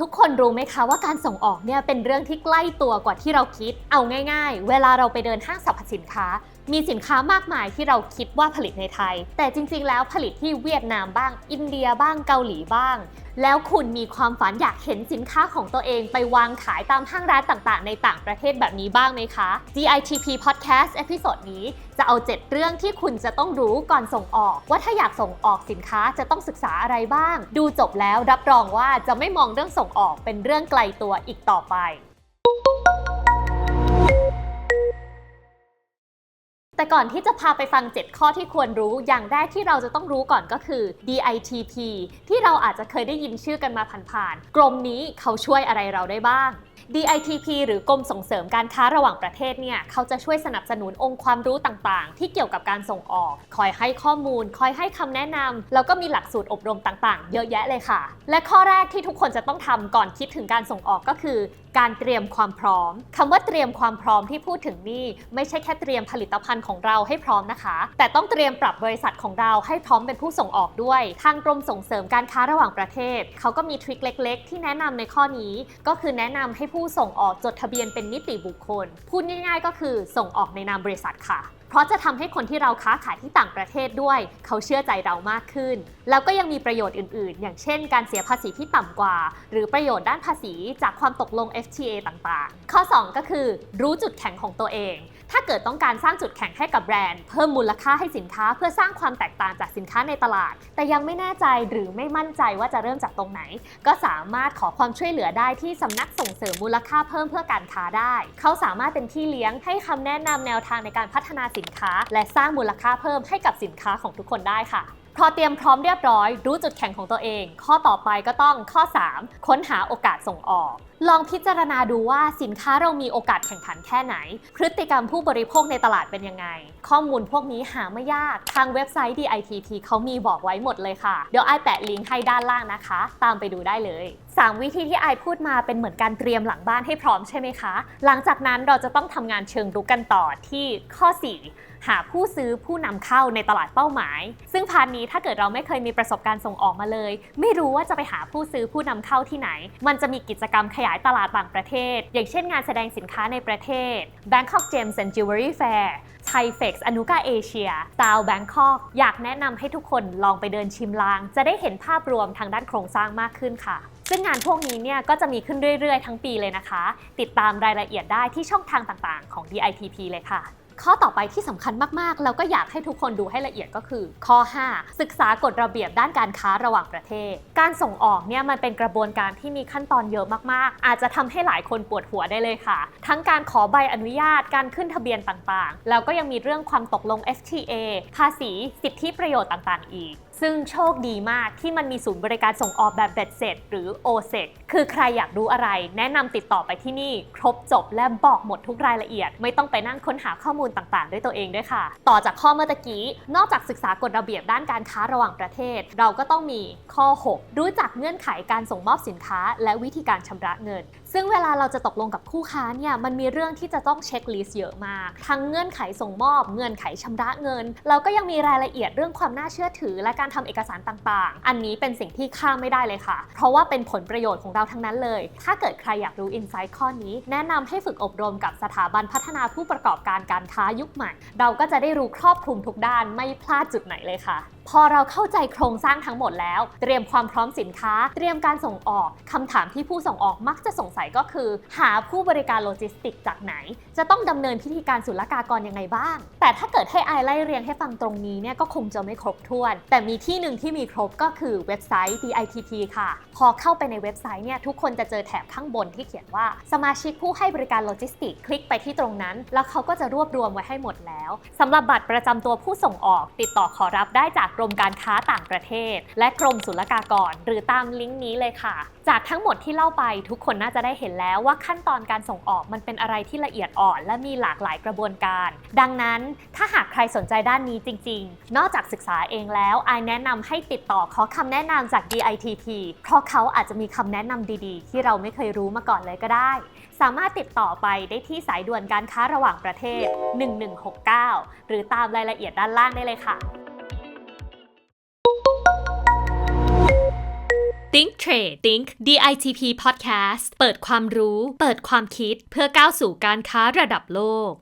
ทุกคนรู้ไหมคะว่าการส่งออกเนี่ยเป็นเรื่องที่ใกล้ตัวกว่าที่เราคิด เอาง่าย ๆ เวลาเราไปเดินห้างสรรพสินค้า มีสินค้ามากมายที่เราคิดว่าผลิตในไทย แต่จริงๆ แล้วผลิตที่เวียดนามบ้าง อินเดียบ้างเกาหลีบ้าง แล้วคุณมีความฝันอยากเห็นสินค้าของตัวเองไปวางขายตามห้างร้านต่างๆ ในต่างประเทศแบบนี้บ้างไหมคะ DITP Podcast เอพิโซดนี้จะเอา 7 เรื่องที่คุณจะต้องรู้ก่อนส่งออก ว่าถ้าอยากส่งออกสินค้าจะต้องศึกษาอะไรบ้าง ดูจบแล้วรับรองว่าจะไม่มองเรื่องส่งออกเป็นเรื่องไกลตัวอีกต่อไป แต่ก่อนที่จะพาไปฟัง 7 ข้อที่ควรรู้อย่างแรกที่เราจะต้องรู้ก่อนก็คือ DITP ที่เราอาจจะเคยได้ยินชื่อกันมาผ่านๆกรมนี้เขาช่วยอะไรเราได้บ้าง DITP หรือกรมส่งเสริมการค้าระหว่างประเทศเนี่ยเขาจะช่วยสนับสนุนองค์ความรู้ต่างๆ ที่เกี่ยวกับการส่งออก คอยให้ข้อมูล คอยให้คำแนะนำแล้วก็มีหลักสูตรอบรมต่างๆ เยอะแยะเลยค่ะ และข้อแรกที่ทุกคนจะต้องทำก่อนคิดถึงการส่งออกก็คือ การเตรียมความพร้อมคำว่าเตรียมความพร้อมที่พูดถึงนี่ไม่ใช่แค่เตรียมผลิตภัณฑ์ของเราให้พร้อมนะคะ แต่ต้องเตรียมปรับบริษัทของเราให้พร้อมเป็นผู้ส่งออกด้วย ทางกรมส่งเสริมการค้าระหว่างประเทศ เขาก็มีทริคเล็ก ๆ ที่แนะนำในข้อนี้ ก็คือแนะนำให้ผู้ส่งออกจดทะเบียนเป็นนิติบุคคล พูดง่าย ๆ ก็คือส่งออกในนามบริษัทค่ะ เพราะจะทำให้คนที่เราค้าขายที่ต่างประเทศด้วย เขาเชื่อใจเรามากขึ้น แล้วก็ยังมีประโยชน์อื่น ๆ อย่างเช่น การเสียภาษีที่ต่ำกว่า หรือประโยชน์ด้านภาษีจากความตกลง FTA ต่าง ๆ ข้อ 2 ก็คือ รู้จุดแข็งของตัวเอง ถ้าเกิดต้องการสร้างจุดแข็งให้กับแบรนด์ เพิ่มมูลค่าให้สินค้าเพื่อสร้างความแตกต่างจากสินค้าในตลาด แต่ยังไม่แน่ใจหรือไม่มั่นใจว่าจะเริ่มจากตรงไหน ก็สามารถขอความช่วยเหลือได้ที่สำนักส่งเสริมมูลค่าเพิ่มเพื่อการค้าได้ เขาสามารถเป็นที่เลี้ยงให้คำแนะนำแนวทางในการพัฒนาสินค้า และสร้างมูลค่าเพิ่มให้กับสินค้าของทุกคนได้ค่ะ พอเตรียมพร้อมเรียบร้อย รู้จุดแข็งของตัวเอง ข้อต่อไปก็ต้องข้อ 3 ค้นหาโอกาสส่งออกลองพิจารณาดูว่าสินค้าเรามีโอกาสแข่งขันแค่ไหน พฤติกรรมผู้บริโภคในตลาดเป็นยังไง ข้อมูลพวกนี้หาไม่ยาก ทางเว็บไซต์ DITP เขามีบอกไว้หมดเลยค่ะ เดี๋ยวไอแปะลิงก์ให้ด้านล่างนะคะ ตามไปดูได้เลย 3 วิธีที่ไอพูดมาเป็นเหมือนการเตรียมหลังบ้านให้พร้อมใช่ไหมคะ หลังจากนั้นเราจะต้องทำงานเชิงรุกกันต่อที่ข้อ 4หาผู้ซื้อผู้นำเข้าในตลาดเป้าหมาย ซึ่งพาร์ทนี้ถ้าเกิดเราไม่เคยมีประสบการณ์ส่งออกมาเลย ไม่รู้ว่าจะไปหาผู้ซื้อผู้นำเข้าที่ไหน มันจะมีกิจกรรมขยายตลาดต่างประเทศ อย่างเช่นงานแสดงสินค้าในประเทศ Bangkok Gems and Jewelry Fair Thai Fex Anuga Asia Style Bangkok อยากแนะนำให้ทุกคนลองไปเดินชิมลาง จะได้เห็นภาพรวมทางด้านโครงสร้างมากขึ้นค่ะ ซึ่งงานพวกนี้เนี่ยก็จะมีขึ้นเรื่อยๆ ทั้งปีเลยนะคะ ติดตามรายละเอียดได้ที่ช่องทางต่างๆ ของ DITP เลยค่ะ ข้อต่อไปที่สำคัญมากๆ แล้วก็อยากให้ทุกคนดูให้ละเอียดก็คือ ข้อ 5 ศึกษากฎระเบียบด้านการค้าระหว่างประเทศ การส่งออกเนี่ยมันเป็นกระบวนการที่มีขั้นตอนเยอะมากๆ อาจจะทำให้หลายคนปวดหัวได้เลยค่ะ ทั้งการขอใบอนุญาตการขึ้นทะเบียนต่างๆ แล้วก็ยังมีเรื่องความตกลง FTA ภาษีสิทธิประโยชน์ต่างๆ อีกซึ่งโชคดีมากที่มันมีศูนย์บริการส่งออกแบบเบ็ดเสร็จ หรือ OSEC คือใครอยากรู้อะไร แนะนำติดต่อไปที่นี่ ครบจบและบอกหมดทุกรายละเอียด ไม่ต้องไปนั่งค้นหาข้อมูลต่างๆ ด้วยตัวเองด้วยค่ะ ต่อจากข้อเมื่อตะกี้ นอกจากศึกษากฎระเบียบด้านการค้าระหว่างประเทศ เราก็ต้องมีข้อ 6 รู้จักเงื่อนไขการส่งมอบสินค้า และวิธีการชำระเงิน ซึ่งเวลาเราจะตกลงกับคู่ค้าเนี่ยมันมีเรื่องที่จะต้องเช็คลิสต์เยอะมาก ทั้งเงื่อนไขส่งมอบ เงื่อนไขชำระเงิน เราก็ยังมีรายละเอียดเรื่องความน่าเชื่อถือ และการทำเอกสารต่างๆ อันนี้เป็นสิ่งที่ข้ามไม่ได้เลยค่ะ เพราะว่าเป็นผลประโยชน์ของเราทั้งนั้นเลย ถ้าเกิดใครอยากรู้อินไซต์ข้อนี้ แนะนำให้ฝึกอบรมกับสถาบันพัฒนาผู้ประกอบการการค้ายุคใหม่ เราก็จะได้รู้ครอบคลุมทุกด้านไม่พลาดจุดไหนเลยค่ะ พอเราเข้าใจโครงสร้างทั้งหมดแล้ว เตรียมความพร้อมสินค้า เตรียมการส่งออกคำถามที่ผู้ส่งออกมักจะสงสัยก็คือ หาผู้บริการโลจิสติกจากไหน จะต้องดำเนินพิธีการศุลกากรยังไงบ้าง แต่ถ้าเกิดให้ไอไล่เรียงให้ฟังตรงนี้เนี่ยก็คงจะไม่ครบถ้วน แต่มีที่หนึ่งที่มีครบก็คือเว็บไซต์ DITP ค่ะ พอเข้าไปในเว็บไซต์เนี่ยทุกคนจะเจอแถบข้างบนที่เขียนว่าสมาชิกผู้ให้บริการโลจิสติกคลิกไปที่ตรงนั้น แล้วเขาก็จะรวบรวมไว้ให้หมดแล้วสำหรับบัตรประจำตัวผู้ส่งออก ติดต่อขอรับได้จากกรมการค้าต่างประเทศ และกรมศุลกากร หรือตามลิงก์นี้เลยค่ะ จากทั้งหมดที่เล่าไปทุกคนน่าจะได้เห็นแล้วว่าขั้นตอนการส่งออกมันเป็นอะไรที่ละเอียดอ่อน และมีหลากหลายกระบวนการ ดังนั้นถ้าหากใครสนใจด้านนี้จริง ๆ นอกจากศึกษาเองแล้วไอแนะนำให้ติดต่อขอคำแนะนำจาก DITP เพราะเขาอาจจะมีคำแนะนำดีๆ ที่เราไม่เคยรู้มาก่อนเลยก็ได้ สามารถติดต่อไปได้ที่สายด่วนการค้าระหว่างประเทศ 1169 หรือตามรายละเอียดด้านล่างได้เลยค่ะ Think Trade Think DITP Podcast เปิดความรู้ เปิดความคิดเพื่อก้าวสู่การค้าระดับโลก